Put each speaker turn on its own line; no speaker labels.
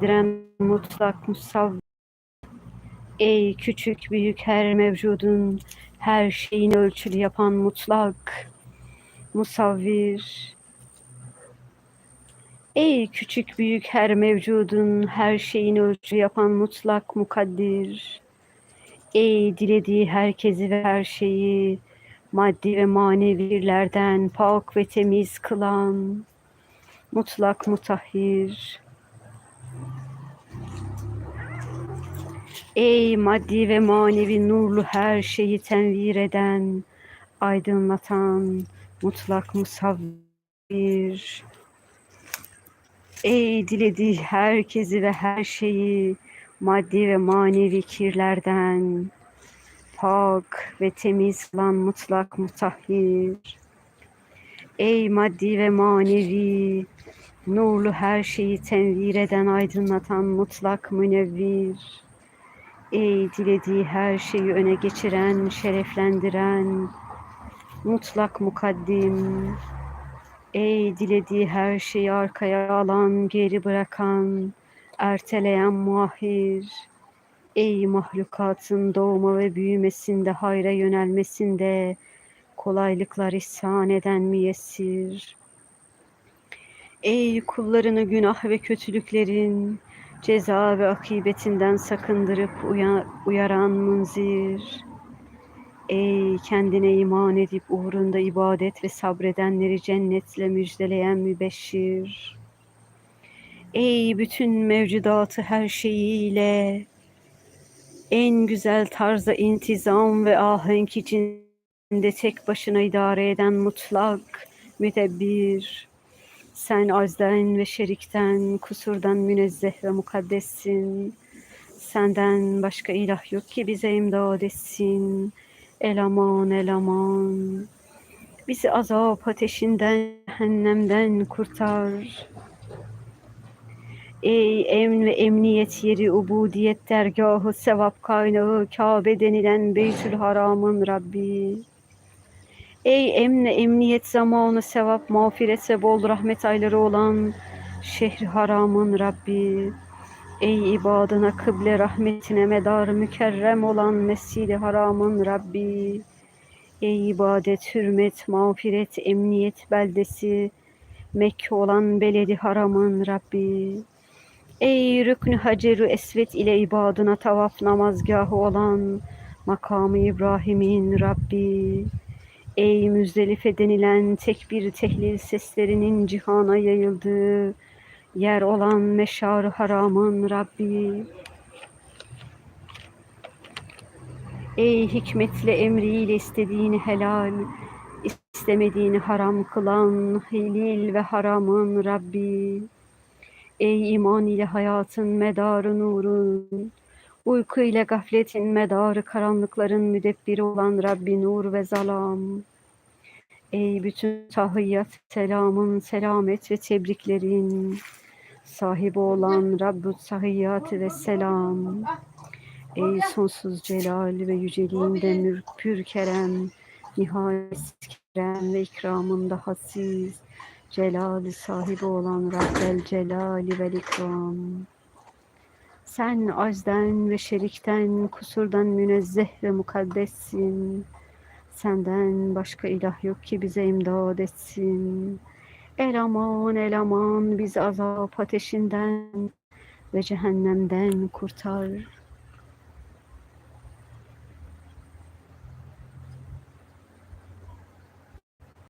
diren mutlak musavvir. Ey küçük büyük her mevcudun her şeyin ölçülü yapan mutlak musavvir. Ey küçük büyük her mevcudun her şeyin ölçülü yapan mutlak mukaddir. Ey dilediği herkesi ve her şeyi maddi ve manevilerden pak ve temiz kılan mutlak mutahhir. Ey maddi ve manevi nurlu her şeyi tenvir eden, aydınlatan, mutlak musavvir. Ey dilediği herkesi ve her şeyi maddi ve manevi kirlerden pak ve temiz kılan mutlak mutahhir. Ey maddi ve manevi nurlu her şeyi tenvir eden aydınlatan mutlak münevvir. Ey dilediği her şeyi öne geçiren, şereflendiren, mutlak mukaddim. Ey dilediği her şeyi arkaya alan, geri bırakan, erteleyen muahhir. Ey mahlukatın doğma ve büyümesinde, hayra yönelmesinde kolaylıklar ihsan eden müyessir. Ey kullarını günah ve kötülüklerin ceza ve akibetinden sakındırıp uyaran munzir. Ey kendine iman edip uğrunda ibadet ve sabredenleri cennetle müjdeleyen mübeşşir. Ey bütün mevcudatı her şeyiyle en güzel tarzda intizam ve ahenk içinde tek başına idare eden mutlak mütebbir. Sen azden ve şerikten, kusurdan münezzeh ve mukaddessin. Senden başka ilah yok ki bize imdad etsin. El aman, el aman. Bizi azap ateşinden, cehennemden kurtar. Ey emn ve emniyet yeri, ubudiyet dergahı, sevap kaynağı, Kabe denilen Beytül Haram'ın Rabbi. Ey emne emniyet zamanı, sevap, mağfiret ve bol rahmet ayları olan şehri haramın Rabbi. Ey ibadına kıble rahmetine medar mükerrem olan mescidi haramın Rabbi. Ey ibadet, hürmet, mağfiret, emniyet beldesi, Mekke olan beledi haramın Rabbi. Ey rüknü haceru esvet ile ibadına tavaf namazgahı olan makamı İbrahim'in Rabbi. Ey Müzdelife denilen tekbir tehlil seslerinin cihana yayıldığı yer olan meşar haramın Rabbi. Ey hikmetle emriyle istediğini helal, istemediğini haram kılan hilil ve haramın Rabbi. Ey iman ile hayatın medarı nurun, uyku ile gafletin medarı karanlıkların müdebbiri olan Rabbi nur ve zalam. Ey bütün tahiyyat, selamın, selamet ve tebriklerin sahibi olan Rabbut tahiyyatı ve selam. Ey sonsuz celal ve yüceliğinde mürpür kerem, nihayet kerem ve ikramında hasiz, celali sahibi olan Rabbel celali ve ikram. Sen acden ve şerikten, kusurdan münezzeh ve mukaddessin. Senden başka ilah yok ki bize imdad etsin. El aman, el aman, bizi azap ateşinden ve cehennemden kurtar.